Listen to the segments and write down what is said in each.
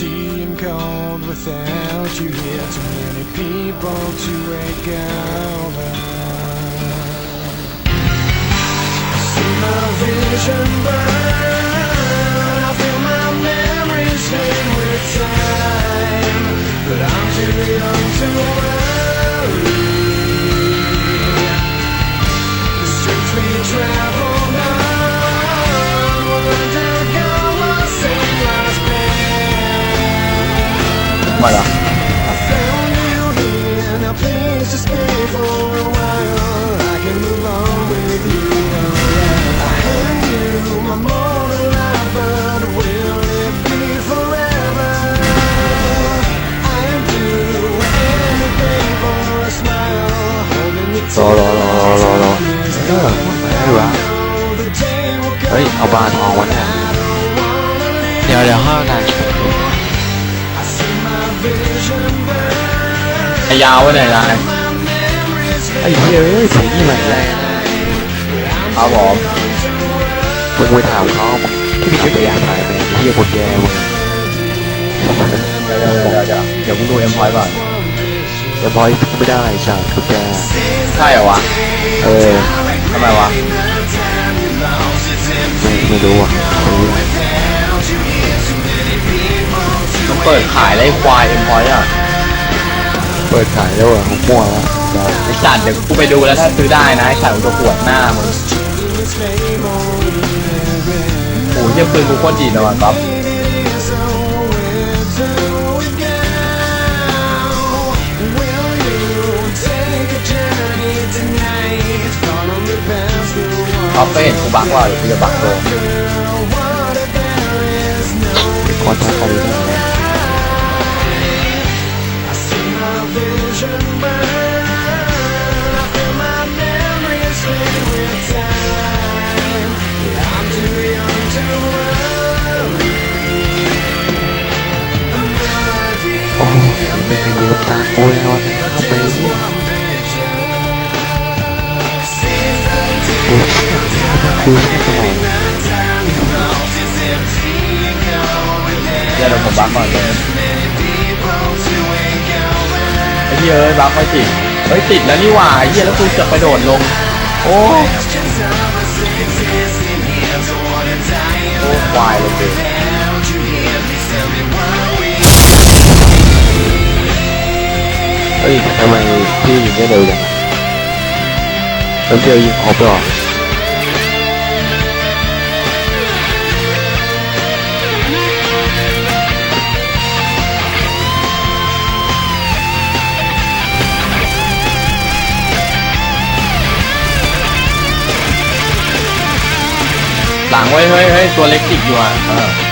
empty cold without you here. Too many people to wake up. See my vision burn. I feel my memories fade with time, but I'm too young to 来来来来来来，嗯，开始吧。哎，阿巴，唐我来。聊两下啊。 ยาวไว้ไหนนายไอ้เหี้ยเอ้ยสีนี่มันแรงครับผมมึงไปถามเขาที่มีจักรยานถ่ายไหมไอ้เหี้ยคนแย่มึงเดี๋ยวเดี๋ยวเดี๋ยวเดี๋ยวเดี๋ยวมึงดูเอ็มพอยต์ก่อนแต่บอยไม่ได้จ้ะทุกแกใช่เหรอวะเออทำไมวะไม่ไม่รู้อะไม่รู้อะมันเปิดขายไล่ควายเอ็มพอยต์อะ เปิดขายแล้วอะผมมั่วแล้วได้ไอ้สัตว์เดี๋ยวกูไปดูแล้วถ้าซื้อได้นะไอ้สัตว์กูจะปวดหน้ามึงโอ้ยเยี่ยปืนกูโคตรดีนะวะก๊อฟ Will you take a journey tonight? Follow me past the wall. ก๊อฟก็เห็นกูบักว่าเดี๋ยวกูจะบักโดน What if there is no เป็นคอนแทคเขาเคุยไม่สมองเดี๋ยวเราผมบักก่อนเลยไอ้เหี้ยเอ้ยบักไม่ติดเฮ้ยติดแล้วนี่หว่าไอ้เหี้ยแล้วกูจะไปโดดลง โอ้โอ้ควายเลยเกิเฮ้ยทำไมพี่ยิงได้เร็วจังแล้วเดียวยิงครบหรอ หลังไว้เฮ้ยเฮ้ยตัวเล็กติดอยู่อะ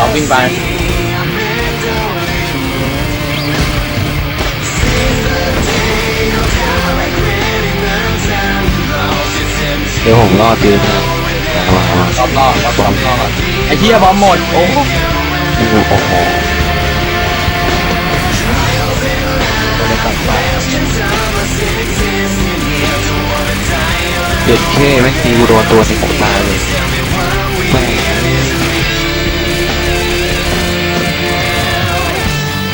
เออเราวิ่งไปเดี๋ยวผมรอตีนะระวังระวังรอบนอกรอบรอบนอกก่อนไอ้เหี้ยบอมหมด โอ้โหโอ้โหโอ้โหตัวเล็กตัดไปเด็ดเข้แม่งตีกูโดนตัวหนึ่งกูตายเลย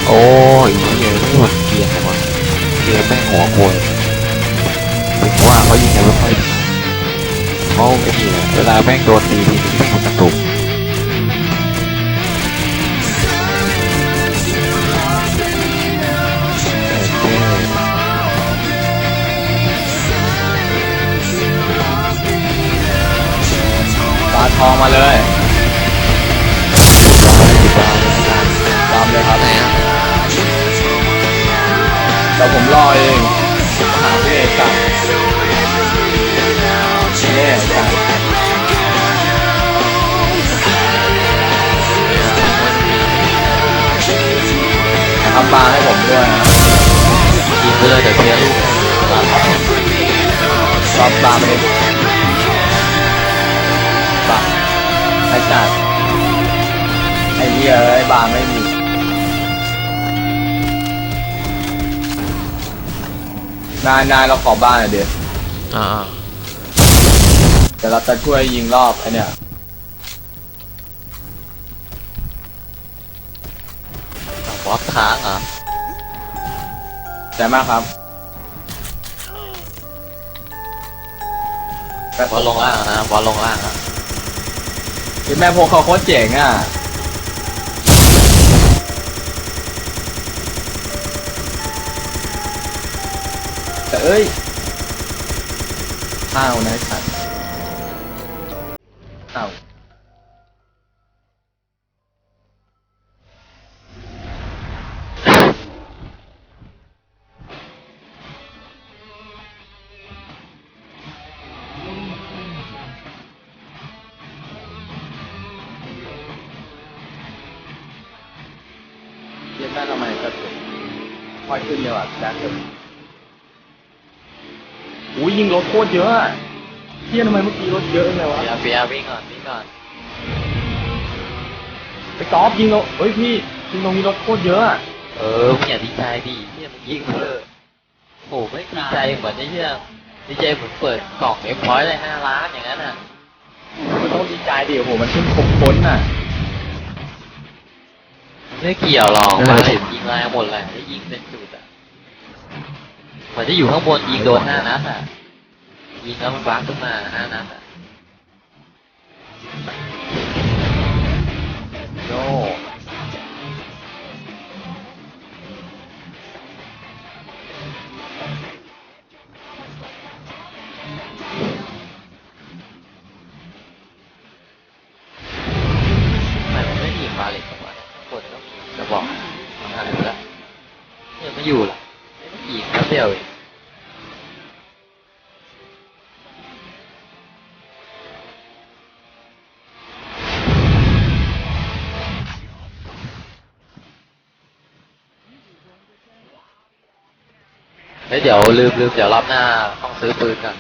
โอ้ยเหี้ยไม่หมดเกียร์วะเกียร์แม่งหัวโวยถึงว่าเขายิงกันไม่ค่อยเขาไอ้นี่แหละเวลาแม่งโดนตีทีนึงแม่งกระตุกปาทองมาเลย ผมรอเองหาพี่เอกกับพี่เอกกับทำบาร์ให้ผมด้วยกินไปเลยเดี๋ยวเที่ยร์ลูกรอบบาร์ไปเลยบาร์ไอ้จัดไอ้เหี้ยไอ้บาร์ไม่มี นายนายเราขอบ้านหน่อยเดี๋ยวอ่าเดี๋ยวเราจะช่วยยิงรอบไอ้เนี่ยบอสค้างเหรอใจมากครับแม่บอสลงล่างนะบอสลงล่างนะแม่พวกเขาโคตรเจ๋งอะ แต่เอ้ยข้าวนะไอ้สัตว์ข้าวเย็นได้ทำไมก็ถึงค่อยขึ้นเยว่ะแจ๊คเถอะอุ้ ยยิงรถโคตรเยอะอะเที่ยทำไมเมื่อกี้รถเยอะเลยวะ เฟียร์เฟียร์วิ่งก่อนวิ่งก่อนไปกอล์ฟยิงเราเฮ้ยพี่ยิงตรงนี้รถโคตรเยอะอะเออมึงอย่าดีใจดิเฮียมึงยิงเถอะโอ้ไม่ดีใจเหมือนไอ้เฮียดีใจเหมือนเปิดกล่องเอ็มพอยต์ได้ห้าล้านอย่างนั้นอะมันต้องดีใจดิโอ้โหมันขึ้นครบพ้นอะไม่เกี่ยวหรอกไม่มาเป็นไรเห็นยิงแรงหมดแหละได้ยิงเป็นจุดอะเหมือนจะอยู่ข้างบนยิงโดนห้านัดอะ ยิงแล้วมันบักขึ้นมาห้านัดอะโย่ทำไมมันไม่ยิงบาเล็กกันวะข้างบนต้องมีกระบอกทำหายไปแล้วเนี่ยไม่อยู่ล่ะยิงแป๊บเดียวเอง ฮ้ยเดี๋ยวลืมลืมเดี๋ยวรอบหน้าต้องซื้อปืนกัน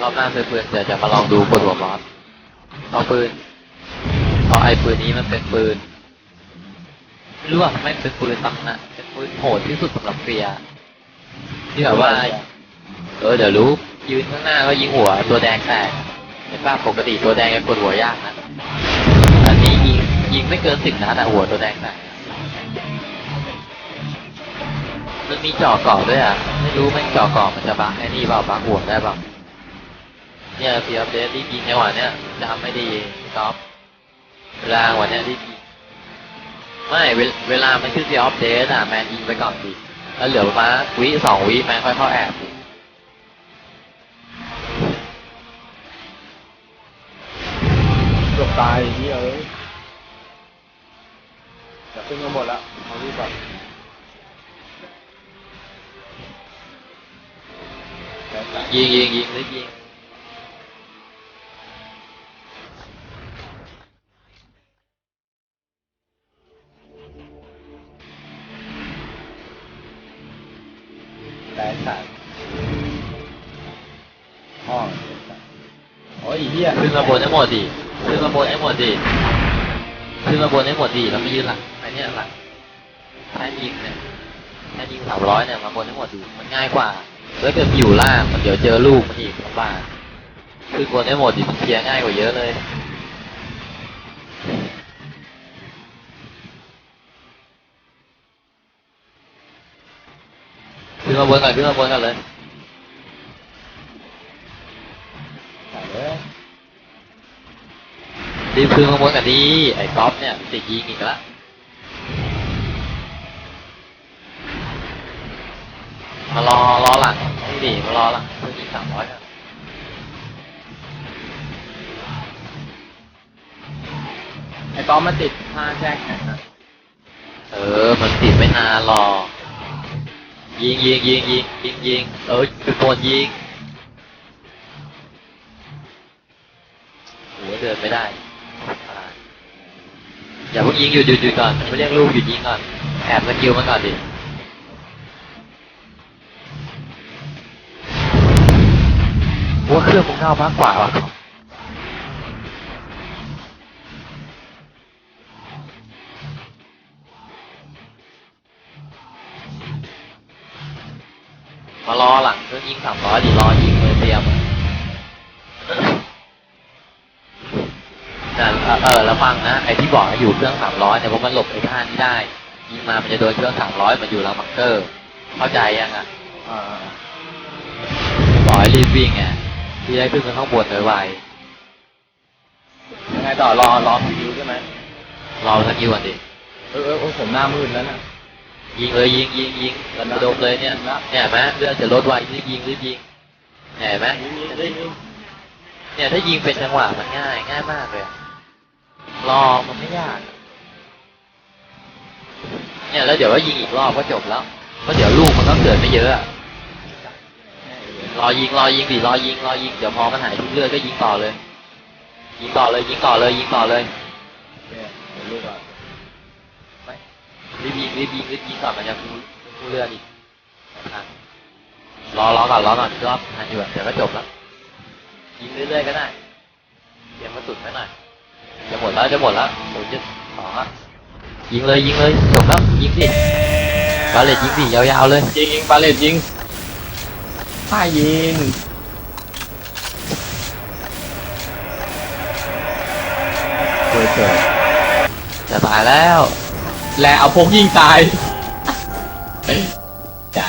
รอบหน้าซื้อปืนเดี๋ยวจะมาลองดูบนหัวบอสเอาปืนเพราไอ้ปืนนี้มันเป็นปืนไม่รู้ว่าไม่เป็นปืนตักนะเป็นปืนโหดที่สุดสำหรับเฟียที่แบบว่า เออเดี๋ยวรู้ยืนข้างหน้าก็ยิงหัวตัวแดงแตกเห็นป่ะปกติตัวแดงจะกดหัวยากนะ อันนี้ยิงยิงไม่เกินสิบนัดแต่หัวตัวแดงแตก มันมีจ่อเกาะด้วยอะ ไม่รู้แม่งจ่อเกาะมันจะบักไอ้นี่เปล่าบักหัวได้เปล่าเนี่ยเสียเดสรีบยิงในวันเนี้ยจะทำไม่ดีกอล์ฟเวลาวันเนี้ยรีบยิงไม่เวลามันขึ้นเสียออฟเดสอะแมนยิงไปก่อนดิแล้วเหลือมาวิสองวิแมนค่อยเข้าแอบเกือบตายอย่างนี้เอ้ยจะขึ้นมาหมดแล้วเอารีบก่แล้ว ยิงยิงยิงรีบยิงแต่สัตว์ห้องโอ้ยเฮียขึ้นมาบนให้หมดดิขึ้นมาบนให้หมดดิขึ้นมาบนให้หมดดิแล้วไม่ยืนหลังไอ้เนี่ยหลังแค่ยิงเนี่ยแค่ยิงสามร้อยเนี่ยมาบนให้หมดดิมันง่ายกว่า แล้วเกิดอยู่ล่างเดี๋ยวเจอลูกมันอีกลำบากคือบนให้หมดดิมันเคลียร์ง่ายกว่าเยอะเลยขึ้นมาบนก่อนขึ้นมาบนกันเลยแต่เลยรีบขึ้นมาบนกันดีไอ้ก๊อฟเนี่ยติดยิงอีกแล้วมารอรอหลัง นี่ดิมารอลังเพื่อยิงสามร้อยอะไอ้ต้อมมาติดผ้าแช่แข็งนะเออ มันติดไม่นานหรอกยิงยิงยิงยิงยิงยิงเออคือโดนยิงโหัวเดินไม่ได้ อย่าเพิ่งยิงหยุดหยุดหยุดก่อนไม่เรียกลูกหยุดยิงก่อน แอบสกิลมันก่อนดิ ว่าเครื่องมึงเน่ามากกว่าวะมารอหลังเครื่องยิงสามร้อยดิรอยิงมือเตรียมอะแต่เออแล้วฟังนะไอ้ที่บอกให้อยู่เครื่องสามร้อยเนี่ยเพราะมันหลบไอ้ท่านี้ได้ ยิงมามันจะโดนเครื่องสามร้อยมันอยู่หลังบังเกอร์ เข้าใจยังอะอ่าบอกให้รีบวิ่งไง ที่ได้ขึ้นไปข้างบนไวยังไงต่อรอรอคิวใช่ไหมๆรอสักกี่วันดิ เออเออเออผมหน้ามืดแล้วนะยิงเลยยิงยิงยิงระดมเลยเนี่ยเนี่ยเห็นไหมเลือดจะลดไวรีบยิงรีบยิงเนี่ยเห็นไหมเนี่ยถ้ายิงเป็นจังหวะมันง่ายง่ายมากเลยอะรอมันไม่ยาก เนี่ยแล้วเดี๋ยวว่ายิงอีกรอบก็จบแล้วเพราะเดี๋ยวลูกมันก็เกิดไม่เยอะอะ รอยิงรอยิงดิรอยิงรอยิงเดี๋ยวพอมันหายทุกเลือดก็ยิงต่อเลย ยิงต่อเลย ยิงต่อเลย ยิงต่อเลยเนี่ยเดี๋ยวลูกอะไม่รีบยิงรีบยิงรีบยิงก่อนมันจะฟูฟูเลือดอีกรอรอก่อนรอก่อนรอบทันอยู่เดี๋ยวก็จบแล้วยิงเรื่อยๆก็ได้เตรียมกระสุนไว้หน่อยจะหมดแล้วจะหมดแล้วโอ้ยจะสองละยิงเลยยิงเลยจบแล้วยิงสิบาเลตยิงสิยาวๆเลยยิงยิงบาเลตยิง ป้ายิงเกิดเกิดจะตายแล้ว แลเอาพกยิงตายจ้ะ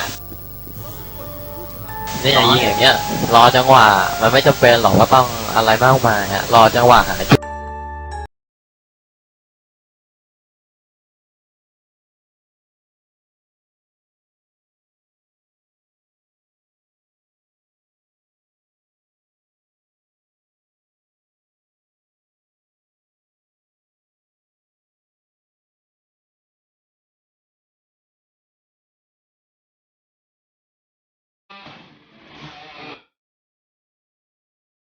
นี่ยิงอย่างเงี้ย รอจังหวะ มันไม่จำเป็นหรอกว่าต้องอะไรมากมายฮะ รอจังหวะหาจุด